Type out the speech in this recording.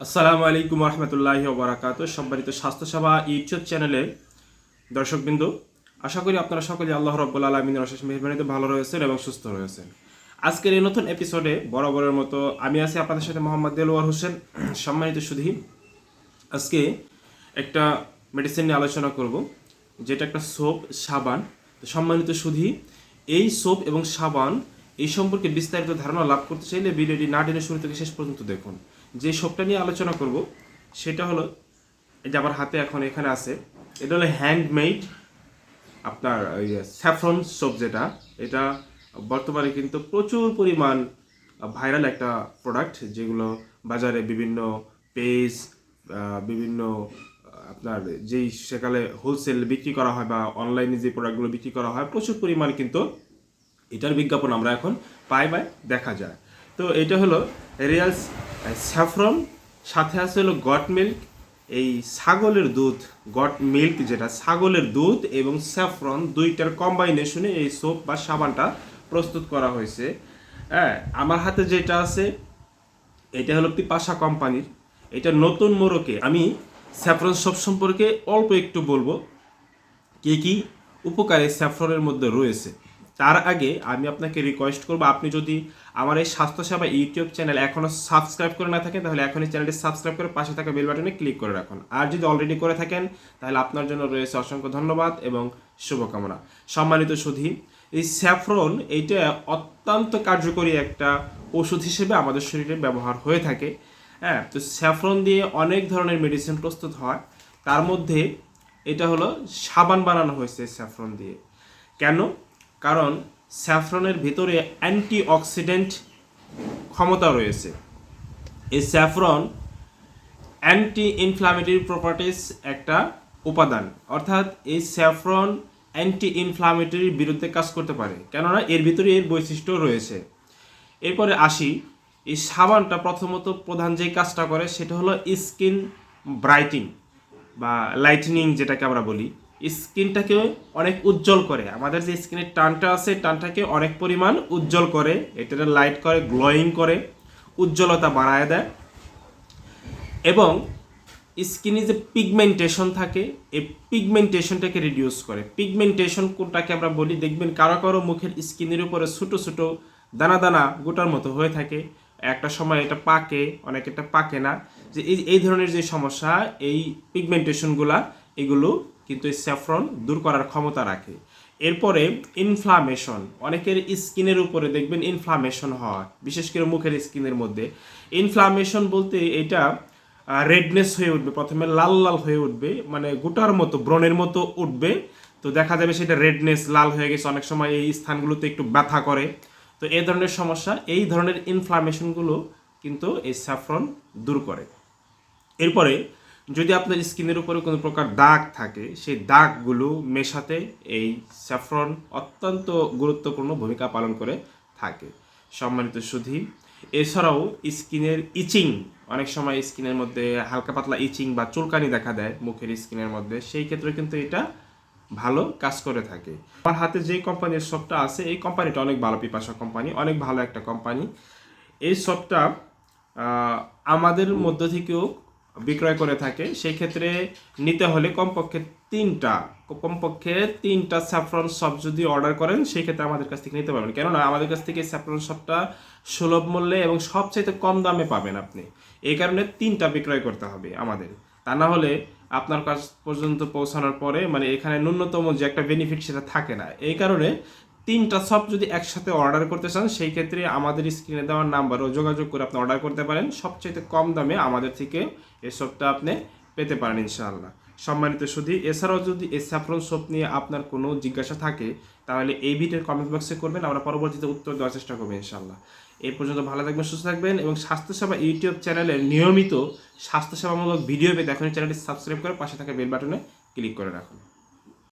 আসসালামু আলাইকুম রহমতুল্লাহি ওবরাকাত। সম্মানিত স্বাস্থ্যসেবা ইউটিউব চ্যানেলে দর্শকবৃন্দ, আশা করি আপনারা সকলে আল্লাহ রব্বুল আলমিনের অশেষ মেহরবানিতে ভালো রয়েছেন এবং সুস্থ রয়েছেন। আজকের এই নতুন এপিসোডে বরাবরের মতো আমি আছি আপনাদের সাথে মোহাম্মদ দেলোয়ার হোসেন, সম্মানিত সুধী। আজকে একটা মেডিসিন নিয়ে আলোচনা করব, যেটা একটা সোপ সাবান। সম্মানিত সুধী, এই সোপ এবং সাবান, এই সম্পর্কে বিস্তারিত ধারণা লাভ করতে চাইলে ভিডিওটি না টেনে শুরু থেকে শেষ পর্যন্ত দেখুন। যে সোপটা নিয়ে আলোচনা করব, সেটা হলো, এই যে আমার হাতে এখন এখানে আছে, এটা হলো হ্যান্ডমেড আপনার ওই স্যাফরন সোপ যেটা, এটা বর্তমানে কিন্তু প্রচুর পরিমাণ ভাইরাল একটা প্রোডাক্ট যেগুলো বাজারে বিভিন্ন পেজ বিভিন্ন, আপনার যেই সেকালে হোলসেল বিক্রি করা হয় বা অনলাইনে যে প্রোডাক্টগুলো বিক্রি করা হয়, প্রচুর পরিমাণ কিন্তু এটার বিজ্ঞাপন আমরা এখন পাই পাই দেখা যায়। তো এটা হলো রিয়াল স্যাফরন সাথে আছে হলো গট মিল্ক এই ছাগলের দুধ গট মিল্ক যেটা, ছাগলের দুধ এবং স্যাফরন দুইটার কম্বাইনেশনে এই সোপ বা সাবানটা প্রস্তুত করা হয়েছে। হ্যাঁ আমার হাতে যেটা আছে, এটা হলো পিপাসা কোম্পানির। এটা নতুন মোড়কে, আমি স্যাফরন সোপ সম্পর্কে অল্প একটু বলব, কি কি উপকারে স্যাফরনের মধ্যে রয়েছে। তার আগে আমি আপনাকে রিকোয়েস্ট করব, আপনি যদি আমার এই স্বাস্থ্যসেবা ইউটিউব চ্যানেল এখনও সাবস্ক্রাইব করে না থাকেন, তাহলে এখনই চ্যানেলটি সাবস্ক্রাইব করে পাশে থাকা বেল বাটনে ক্লিক করে রাখুন। আর যদি অলরেডি করে থাকেন, তাহলে আপনার জন্য রয়েছে অসংখ্য ধন্যবাদ এবং শুভকামনা। সম্মানিত সুধী, এই স্যাফরন এইটা অত্যন্ত কার্যকরী একটা ওষুধ হিসেবে আমাদের শরীরে ব্যবহার হয়ে থাকে। হ্যাঁ তো স্যাফরন দিয়ে অনেক ধরনের মেডিসিন প্রস্তুত হয়। তার মধ্যে এটা হলো সাবান বানানো হয়েছে স্যাফরন দিয়ে। কেন? কারণ স্যাফরনের ভিতরে অ্যান্টি অক্সিডেন্ট ক্ষমতা রয়েছে। এই স্যাফরন অ্যান্টি ইনফ্লামেটরি প্রপার্টিস একটা উপাদান। অর্থাৎ এই স্যাফরন অ্যান্টি ইনফ্লামেটরির বিরুদ্ধে কাজ করতে পারে। কেননা এর ভিতরে এর বৈশিষ্ট্য রয়েছে। এরপরে আসি, এই সাবানটা প্রথমত প্রধান যে কাজটা করে সেটা হলো স্কিন ব্রাইটিং বা লাইটনিং যেটাকে আমরা বলি। স্কিনটাকে অনেক উজ্জ্বল করে। আমাদের যে স্কিনের টানটা আছে, টানটাকে অনেক পরিমাণ উজ্জ্বল করে। এটাতে লাইট করে গ্লোয়িং করে, উজ্জ্বলতা বাড়ায় দেয়। এবং স্কিনে যে পিগমেন্টেশন থাকে, এই পিগমেন্টেশনটাকে রিডিউস করে। পিগমেন্টেশন কোনটাকে আমরা বলি? দেখবেন কারও কারও মুখের স্কিনের উপরে ছোটো ছোটো দানা দানা গোটার মতো হয়ে থাকে। একটা সময় এটা পাকে, অনেক এটা পাকে না। যে এই ধরনের যে সমস্যা, এই পিগমেন্টেশনগুলা এগুলো কিন্তু এই স্যাফরন দূর করার ক্ষমতা রাখে। এরপরে ইনফ্লামেশন অনেকের স্কিনের উপরে দেখবেন ইনফ্লামেশন হয়, বিশেষ করে মুখের স্কিনের মধ্যে। ইনফ্লামেশন বলতে এটা রেডনেস হয়ে উঠবে, প্রথমে লাল লাল হয়ে উঠবে মানে গোটার মতো, ব্রণের মতো উঠবে। তো দেখা যাবে সেটা রেডনেস লাল হয়ে গেছে, অনেক সময় এই স্থানগুলোতে একটু ব্যথা করে। তো এই ধরনের সমস্যা, এই ধরনের ইনফ্লামেশনগুলো কিন্তু এই স্যাফরন দূর করে। এরপরে যদি আপনার স্কিনের উপরে কোনো প্রকার দাগ থাকে সেই দাগগুলো মেশাতে এই স্যাফরন অত্যন্ত গুরুত্বপূর্ণ ভূমিকা পালন করে থাকে। সম্মানিত সুধী এছাড়াও স্কিনের ইচিং অনেক সময় স্কিনের মধ্যে হালকা পাতলা ইচিং বা চুলকানি দেখা দেয় মুখের স্কিনের মধ্যে সেই ক্ষেত্রে কিন্তু এটা ভালো কাজ করে থাকে। আমার হাতে যে কোম্পানির শপটা আছে এই কোম্পানিটা অনেক ভালো পিপাসা কোম্পানি অনেক ভালো একটা কোম্পানি। এই আহ, আমাদের মধ্য থেকেও বিক্রয় করে থাকে সেই ক্ষেত্রে নিতে হলে কমপক্ষে তিনটা কমপক্ষে তিনটা স্যাফরন শপ যদি অর্ডার করেন সেই ক্ষেত্রে আমাদের কাছ থেকে নিতে পারবেন। কেননা আমাদের কাছ থেকে স্যাফরন শপটা সুলভ মূল্যে এবং সবচাইতে কম দামে পাবেন আপনি। এই কারণে তিনটা বিক্রয় করতে হবে আমাদের। তা না হলে আপনার কাছ পর্যন্ত পৌঁছানোর পরে মানে এখানে ন্যূনতম যে একটা বেনিফিট সেটা থাকে না। এই কারণে তিনটা সব যদি একসাথে অর্ডার করতে চান, সেই ক্ষেত্রে আমাদের স্ক্রিনে দেওয়ার নাম্বারও যোগাযোগ করে আপনি অর্ডার করতে পারেন। সবচেয়ে কম দামে আমাদের থেকে এই সবটা আপনি পেতে পারেন ইনশাআল্লাহ। সম্মানিত সুধী, এছাড়াও যদি এই স্যাফরন সোপ নিয়ে আপনার কোনো জিজ্ঞাসা থাকে, তাহলে এই ভিডিওর কমেন্ট বক্সে করবেন, আমরা পরবর্তীতে উত্তর দেওয়ার চেষ্টা করব ইনশাআল্লাহ। এই পর্যন্ত ভালো থাকবেন, সুস্থ থাকবেন এবং স্বাস্থ্যসেবা ইউটিউব চ্যানেলে নিয়মিত স্বাস্থ্যসেবামূলক ভিডিও পেতে এখন চ্যানেলটি সাবস্ক্রাইব করে পাশে থাকা বেল বাটনে ক্লিক করে রাখুন।